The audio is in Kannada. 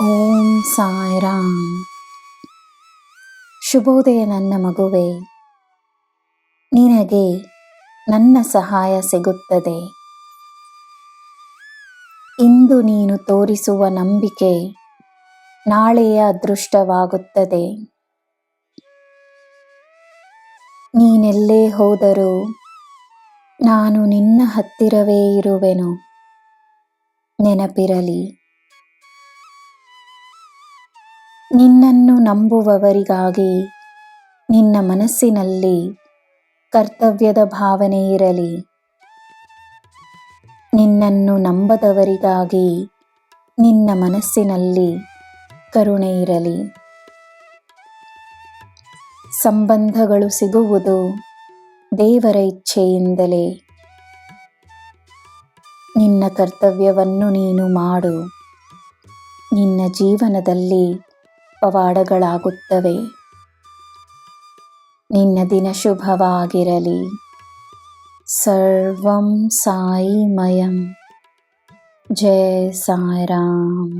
ಓಂ ಸಾಯಿರಾಮ್. ಶುಭೋದಯ ನನ್ನ ಮಗುವೆ. ನಿನಗೆ ನನ್ನ ಸಹಾಯ ಸಿಗುತ್ತದೆ. ಇಂದು ನೀನು ತೋರಿಸುವ ನಂಬಿಕೆ ನಾಳೆಯ ಅದೃಷ್ಟವಾಗುತ್ತದೆ. ನೀನೆಲ್ಲೇ ಹೋದರೂ ನಾನು ನಿನ್ನ ಹತ್ತಿರವೇ ಇರುವೆನು. ನೆನಪಿರಲಿ. ನಿನ್ನನ್ನು ನಂಬುವವರಿಗಾಗಿ ನಿನ್ನ ಮನಸ್ಸಿನಲ್ಲಿ ಕರ್ತವ್ಯದ ಭಾವನೆ ಇರಲಿ. ನಿನ್ನನ್ನು ನಂಬದವರಿಗಾಗಿ ನಿನ್ನ ಮನಸ್ಸಿನಲ್ಲಿ ಕರುಣೆ ಇರಲಿ. ಸಂಬಂಧಗಳು ಸಿಗುವುದು ದೇವರ ಇಚ್ಛೆಯಿಂದಲೇ. ನಿನ್ನ ಕರ್ತವ್ಯವನ್ನು ನೀನು ಮಾಡು. ನಿನ್ನ ಜೀವನದಲ್ಲಿ ಪವಾಡಗಳಾಗುತ್ತವೆ ನಿನ್ನ ದಿನ ಶುಭವಾಗಿರಲಿ ಸರ್ವಂ ಸಾಯಿಮಯಂ ಜಯ ಸಾಯಿರಾಮ್